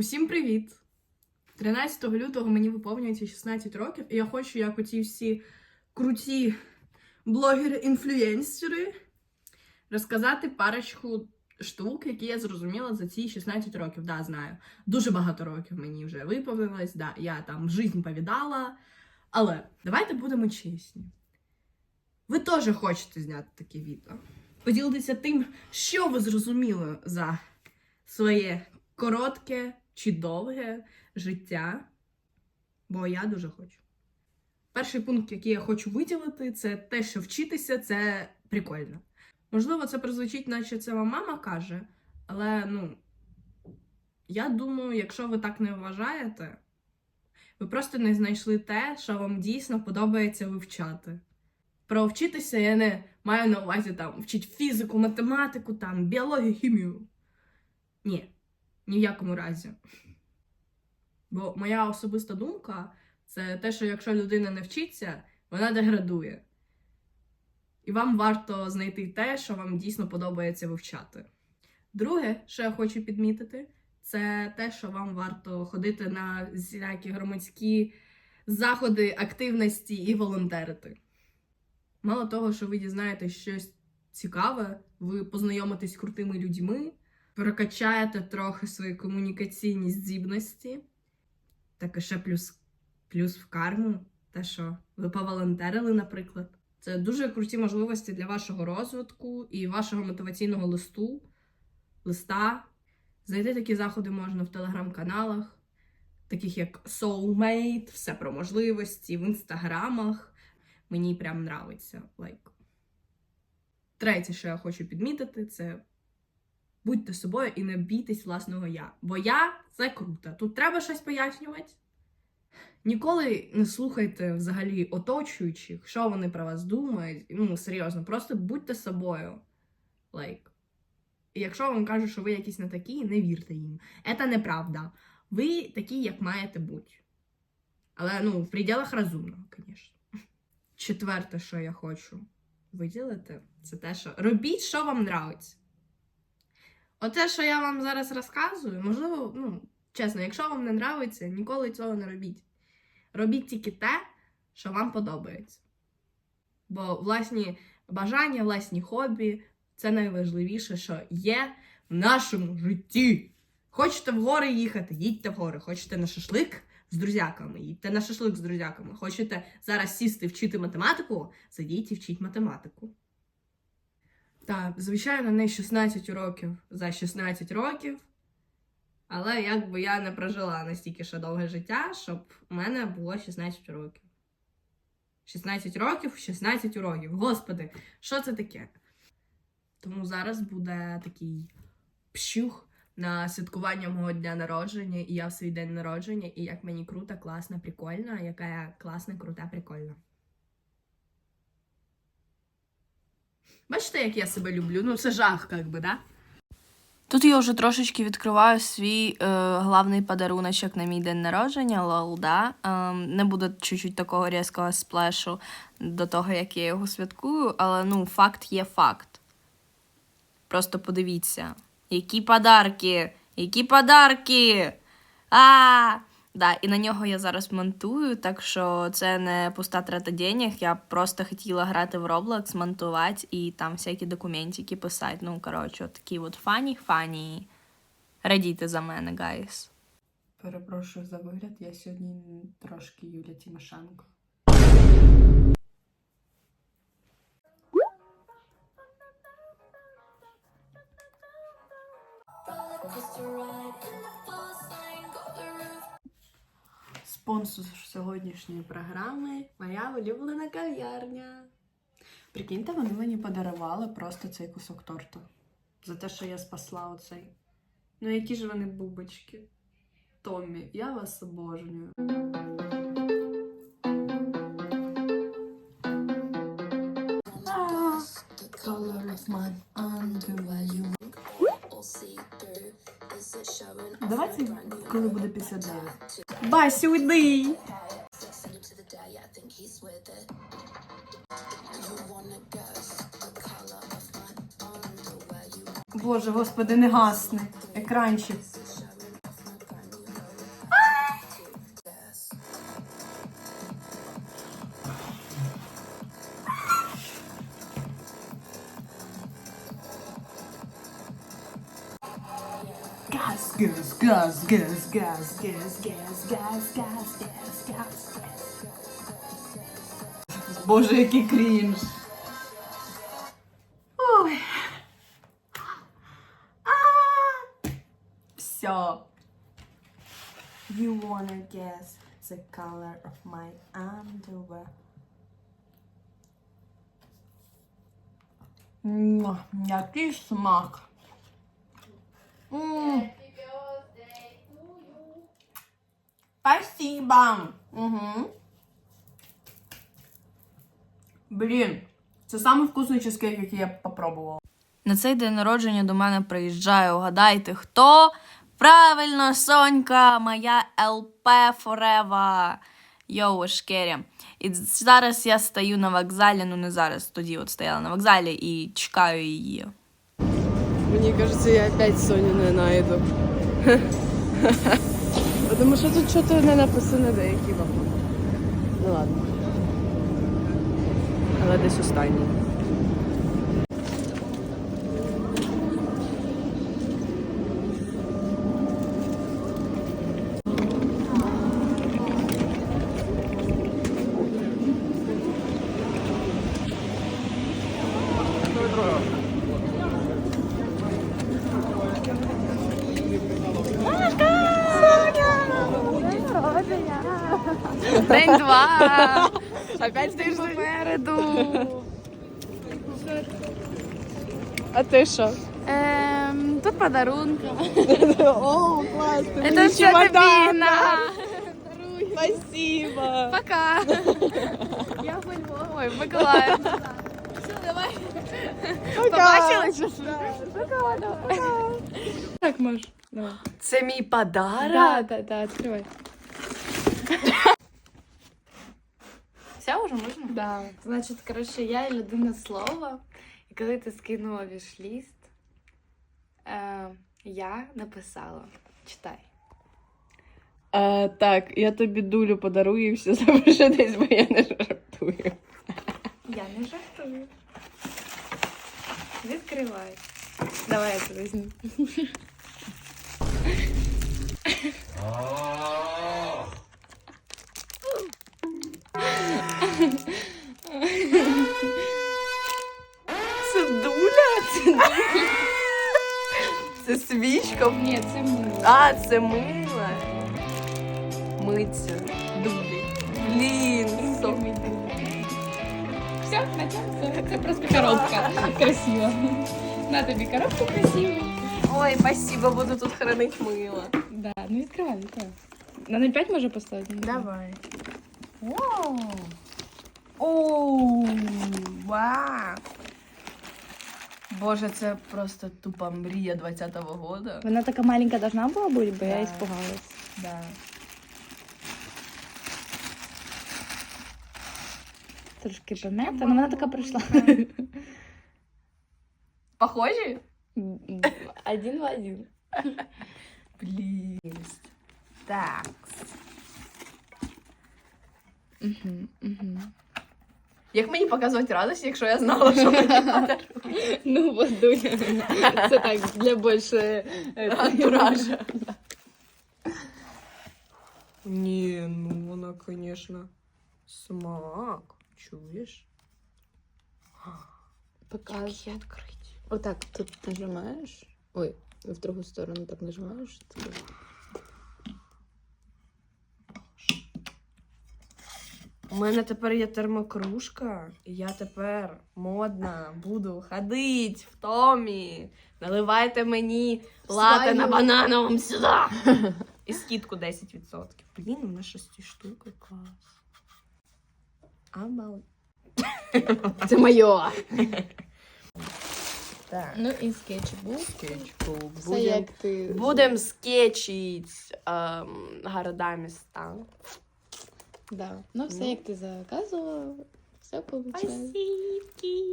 Усім привіт! 13 лютого мені виповнюється 16 років, і я хочу, як оці всі круті блогери-інфлюенсери, розказати парочку штук, які я зрозуміла за ці 16 років. Да, знаю. Дуже багато років мені вже виповнилось, да, я там жизнь повідала. Але давайте будемо чесні. Ви теж хочете зняти таке відео. Поділитися тим, що ви зрозуміли за своє коротке чи довге життя, бо я дуже хочу. Перший пункт, який я хочу виділити, це те, що вчитися це прикольно. Можливо, це прозвучить, наче це вам мама каже, але ну, я думаю, якщо ви так не вважаєте, ви просто не знайшли те, що вам дійсно подобається вивчати. Про вчитися я не маю на увазі там вчити фізику, математику, там, біологію, хімію. Ні, ні в якому разі. Бо моя особиста думка це те, що якщо людина не вчиться, вона деградує. І вам варто знайти те, що вам дійсно подобається вивчати. Друге, що я хочу підмітити, це те, що вам варто ходити на всілякі громадські заходи активності і волонтерити. Мало того, що ви дізнаєтесь щось цікаве, ви познайомитесь з крутими людьми, прокачаєте трохи свої комунікаційні здібності. Так ще плюс, плюс в карму, те, що ви поволонтерили, наприклад. Це дуже круті можливості для вашого розвитку і вашого мотиваційного листу, листа. Знайти такі заходи можна в телеграм-каналах, таких як Soulmate, все про можливості, в інстаграмах. Мені прям нравиться. Like. Третє, що я хочу підмітити, це будьте собою і не бійтесь власного я. Бо я це круто. Тут треба щось пояснювати. Ніколи не слухайте взагалі оточуючих, що вони про вас думають. Ну, серйозно, просто будьте собою. Like. І якщо вам кажуть, що ви якісь не такі, не вірте їм. Це неправда. Ви такі, як маєте бути. Але ну, в пределах розумного, звісно. Четверте, що я хочу виділити, це те, що робіть, що вам нравиться. Оте, що я вам зараз розказую, можливо, ну, чесно, якщо вам не нравиться, ніколи цього не робіть. Робіть тільки те, що вам подобається. Бо власні бажання, власні хобі це найважливіше, що є в нашому житті. Хочете в гори їхати, їдьте в гори. Хочете на шашлик з друзяками, їдьте на шашлик з друзяками. Хочете зараз сісти вчити математику, сидіть і вчіть математику. Так, звичайно, не 16 років за 16 років. Але якби я не прожила настільки ще довге життя, щоб у мене було 16 років. 16 років, 16 років. Господи, що це таке? Тому зараз буде такий пщух на святкування мого дня народження, і я в свій день народження, і як мені круто, класно, прикольно, яка я класна, крута, прикольна. Бачите, як я себе люблю? Ну, це жах, як би, да? Тут я вже трошечки відкриваю свій е, главний подаруночок на мій день народження, лол, да. Ем, не буде чуть-чуть такого різкого сплешу до того, як я його святкую, але ну, факт є факт. Просто подивіться, які подарки! Які подарки! А! Да, і на нього я зараз монтую, так що це не пуста трата денег. Я просто хотіла грати в Roblox, монтувати і там всякі документики писати. Ну, коротше, от такі от фані-фані. Радійте за мене, гайс. Перепрошую за вигляд, я сьогодні трошки Юля Тимошенко. Спонсор сьогоднішньої програми моя улюблена кав'ярня. Прикиньте, вони мені подарували просто цей кусок торту. За те, що я спасла оцей. Ну, які ж вони бубочки. Томмі, я вас обожнюю. Давайте, коли буде 59. Басю, йди! Боже, господи, не гасне. Екранчик. Газ, газ, газ, газ, газ, газ, газ, газ, газ, газ, газ, газ. Боже, який крінж. Ой. А! Все. You wanna guess the color of my underwear? Муа, Який смак. М. Спасибо. Угу. Блін, це самий вкусний чизкейк, який я попробувала. На цей день народження до мене приїжджає, угадайте, хто? Правильно, Сонька, моя ЛП Форева. Йоу, шкері. І зараз я стою на вокзалі, ну не зараз, тоді от стояла на вокзалі і чекаю її. Мне кажется, я опять Соню не найду. Потому що тут щось не написано деякі вагони. Ну ладно. Але десь останній. День два! Опять ти ж Попереду. А ти що? Ем, тут подарунки. О, клас! ти Это мені все тобі чемодан на. дав. Спасибо! Пока. Я во Львові. Ой, в Миколаїв. Все, давай. Побачили? чи що? Так, Маш, давай. Це мій подарок. Да, да, да, открывай. Все, уже можна? Да. Значить, коротше, я людина слова, і коли ти скинула вішліст, е, я написала. Читай. А, так, я тобі дулю подарую і все запиши десь, бо я не жартую. Я не жартую. Відкривай. Давай я це візьму. Це? Свічка? Ні, це мило. А, це мило. Миться. Дулі. Блін, со... Все, на все. Це просто коробка. Красиво. На тобі коробку красиву. Ой, спасибо, буду тут хранить мило. Да, ну відкривай, відкривай. На 0,5 може поставити? Давай. Вау. Оу, вау. Боже, це просто тупа мрія 20-го года. Вона така маленька должна була бути, бо я Да. испугалась. Да. Трошки помета, але вона така прийшла. Похожі? Один в один. Блін. Так. Угу, угу. Як мені показувати радість, якщо я знала, що мені подарують? Ну, вот Дуля. Це так, для більше Антуража. Ні, ну вона, звісно, смак. Чуєш? показує. Отак тут нажимаєш. Ой, в другу сторону так нажимаєш. У мене тепер є термокружка, і я тепер модна буду ходить в Томі. Наливайте мені лати на банановому сюди. І скидку 10%. Блін, у нас шести штуки клас. Обал... Це моє. Так. Ну і скетчбук. Скетчбук. Все Будем, як ти. будем скетчить ем, города міста. Да. Ну, все Ну. як ти заказував. Все. Спасибо.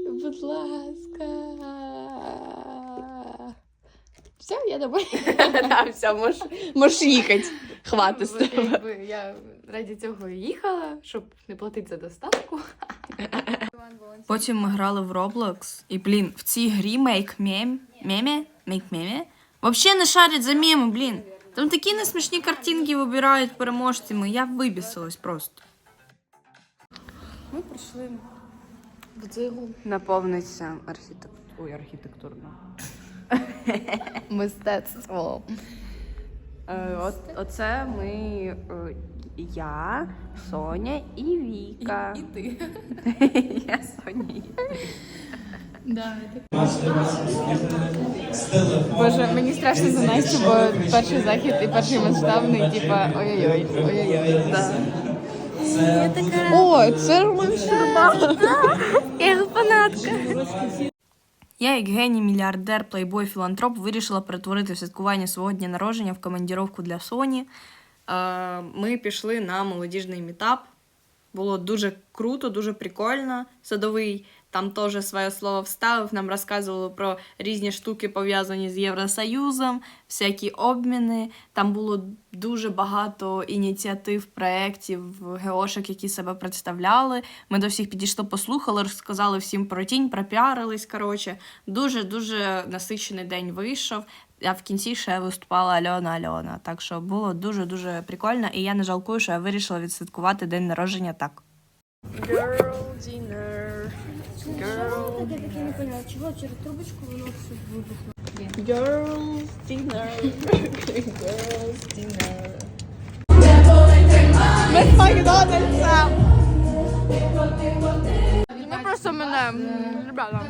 Будь ласка. Все, я домой. Да, все, можеш, можеш їхати. Хватить з тебе. якби Я раді цього і їхала, щоб не платити за доставку. Потім ми грали в Roblox, і блін, в цій грі Make Meme, мемі, Make Meme, Вообще не шарять за меми, блін. Там такі несмішні картинки вибирають переможцями. Я вибісилась просто. Ми прийшли в дзигу. Наповниться архітектурою. Ой, архітектурно. Мистецтво. Е, от, оце ми. е, я, Соня і Віка. І ти. Я Соня і Боже, мені страшно за Настю, бо перший захід і перший масштабний, типа ой-ой-ой, ой-ой-ой. О, це Роман Щерба. Я його фанатка. Я, як геній, мільярдер, плейбой, філантроп, вирішила перетворити святкування свого дня народження в командіровку для Соні. Е, Ми пішли на молодіжний мітап. Було дуже круто, дуже прикольно. Садовий там теж своє слово вставив. Нам розказували про різні штуки, пов'язані з Євросоюзом, всякі обміни. Там було дуже багато ініціатив, проєктів, геошок, які себе представляли. Ми до всіх підійшли, послухали, розказали всім про тінь, пропіарились. Коротше, дуже дуже насичений день вийшов. А в кінці ще виступала Альона Альона. Так що було дуже дуже прикольно, і я не жалкую, що я вирішила відсвяткувати день народження так. Girl dinner. Girl. Через трубочку воно все вибухнуло. Girls dinner. Girls dinner. Ми просто мене, ребята.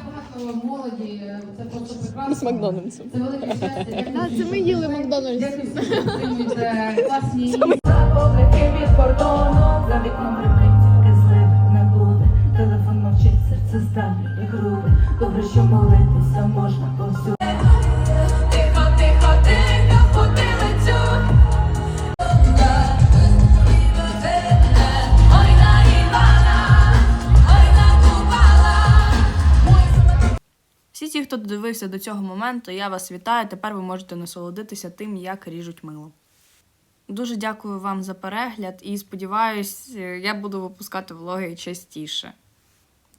Ми з Макдональдсу. Це ми їли Макдональдс. Погляки від кордону, серце здавлює груди. Добре, що молитися можна повсюди. Всі ті, хто додивився до цього моменту, я вас вітаю. Тепер ви можете насолодитися тим, як ріжуть мило. Дуже дякую вам за перегляд і сподіваюсь, е, я буду випускати влоги частіше.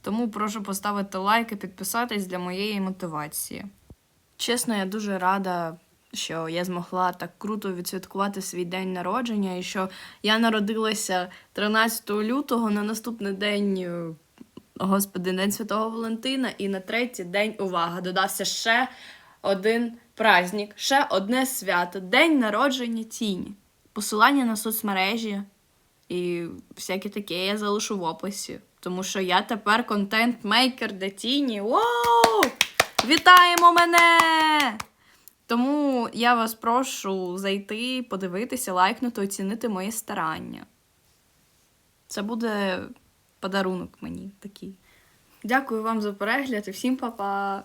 Тому прошу поставити лайк і підписатись для моєї мотивації. Чесно, я дуже рада, що я змогла так круто відсвяткувати свій день народження, і що я народилася 13 лютого на наступний день. е, Господи, День Святого Валентина, і на третій день увага. Додався ще один праздник, ще одне свято, день народження тіні. Посилання на соцмережі і всяке таке я залишу в описі. Тому що я тепер контент-мейкер для тіні. Воу! Вітаємо мене! Тому я вас прошу зайти, подивитися, лайкнути, оцінити мої старання. Це буде подарунок мені такий. Дякую вам за перегляд і всім па-па!